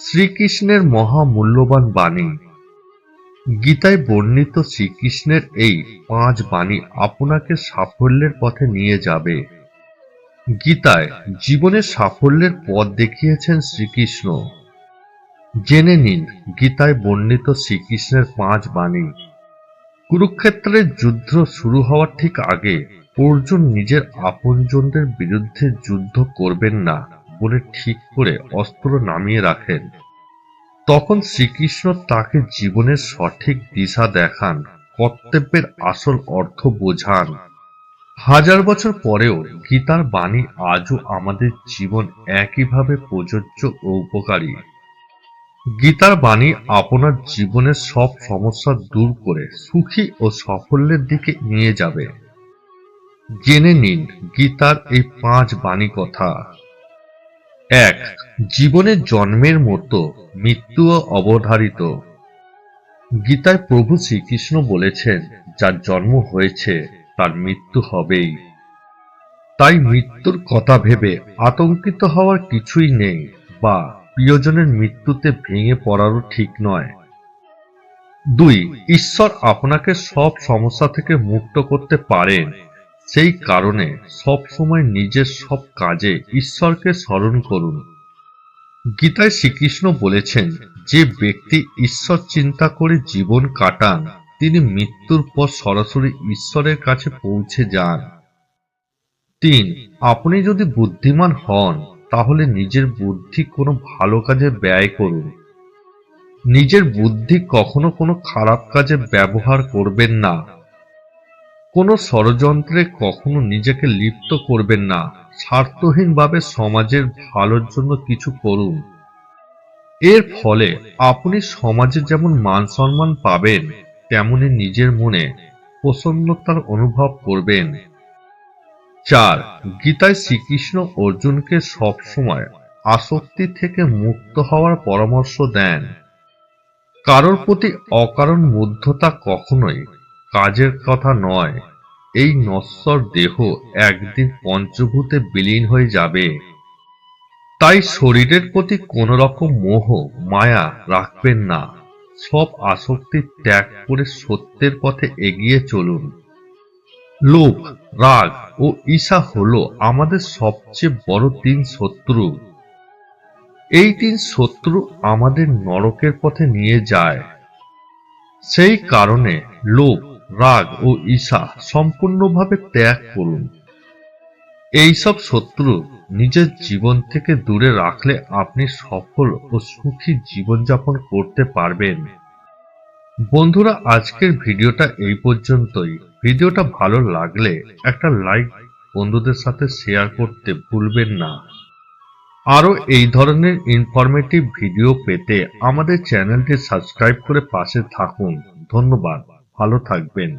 শ্রীকৃষ্ণের মহামূল্যবান বাণী। গীতায় বর্ণিত শ্রীকৃষ্ণের এই পাঁচ বাণী আপনাকে সাফল্যের পথে নিয়ে যাবে। গীতায় জীবনের সাফল্যের পথ দেখিয়েছেন শ্রীকৃষ্ণ। জেনে নিন, গীতায় বর্ণিত শ্রীকৃষ্ণের পাঁচ বাণী। কুরুক্ষেত্রের যুদ্ধ শুরু হওয়ার ঠিক আগে অর্জুন নিজের আপনজনদের বিরুদ্ধে যুদ্ধ করবেন না। বলে ঠিক করে অস্ত্র নামিয়ে রাখেন। তখন শ্রীকৃষ্ণ তাকে জীবনের সঠিক দিশা দেখান, কর্তব্যের আসল অর্থ বোঝান। হাজার বছর পরেও গীতার বাণী আজও আমাদের জীবন একইভাবে প্রযোজ্য ও উপকারী। গীতার বাণী আপনার জীবনের সব সমস্যা দূর করে সুখী ও সাফল্যের দিকে নিয়ে যাবে। জেনে নিন গীতার এই পাঁচ বাণী কথা। এক জীবনের জন্মের মতো মৃত্যুও অবধারিত। গীতায় প্রভু শ্রীকৃষ্ণ বলেছেন, যার জন্ম হয়েছে, তার মৃত্যু হবেই। তাই মৃত্যুর কথা ভেবে আতঙ্কিত হওয়ার কিছুই নেই বা প্রিয়জনের মৃত্যুতে ভেঙে পড়ারও ঠিক নয়। দুই, ঈশ্বর আপনাকে সব সমস্যা থেকে মুক্ত করতে পারেন। সেই কারণে সব সময় নিজের সব কাজে ঈশ্বরকে স্মরণ করুন। গীতায় শ্রীকৃষ্ণ বলেছেন, যে ব্যক্তি ঈশ্বর চিন্তা করে জীবন কাটান, তিনি মৃত্যুর পর সরাসরি ঈশ্বরের কাছে পৌঁছে যান। তিন, আপনি যদি বুদ্ধিমান হন, তাহলে নিজের বুদ্ধি কোনো ভালো কাজে ব্যয় করুন। নিজের বুদ্ধি কখনো কোনো খারাপ কাজে ব্যবহার করবেন না। কোনো ষড়যন্ত্রে কখনো নিজেকে লিপ্ত করবেন না। স্বার্থহীনভাবে সমাজের ভালোর জন্য কিছু করুন। এর ফলে আপনি সমাজে যেমন মান সম্মান পাবেন, তেমনি নিজের মনে প্রসন্নতার অনুভব করবেন। চার, গীতায় শ্রীকৃষ্ণ অর্জুনকে সবসময় আসক্তি থেকে মুক্ত হওয়ার পরামর্শ দেন। কারোর প্রতি অকারণ মুগ্ধতা কখনোই কাজের কথা নয়। এই নশ্বর দেহ একদিন পঞ্চভূতে বিলীন হয়ে যাবে। তাই শরীরের প্রতি কোন রকম মোহ, মায়া রাখবেন না। সব আসক্তি ত্যাগ করে সত্যের পথে এগিয়ে চলুন। লোভ, রাগ ও ঈশা হলো আমাদের সবচেয়ে বড় তিন শত্রু। এই তিন শত্রু আমাদের নরকের পথে নিয়ে যায়। সেই কারণে লোভ রাগ ও ঈশা সম্পূর্ণভাবে ত্যাগ করুন। এইসব শত্রু নিজের জীবন থেকে দূরে রাখলে আপনি সফল ও সুখী জীবনযাপন করতে পারবেন। বন্ধুরা, আজকের ভিডিওটা এই পর্যন্তই। ভিডিওটা ভালো লাগলে একটা লাইক বন্ধুদের সাথে শেয়ার করতে ভুলবেন না। আরও এই ধরনের ইনফরমেটিভ ভিডিও পেতে আমাদের চ্যানেলটি সাবস্ক্রাইব করে পাশে থাকুন। ধন্যবাদ। ভালো থাকবেন।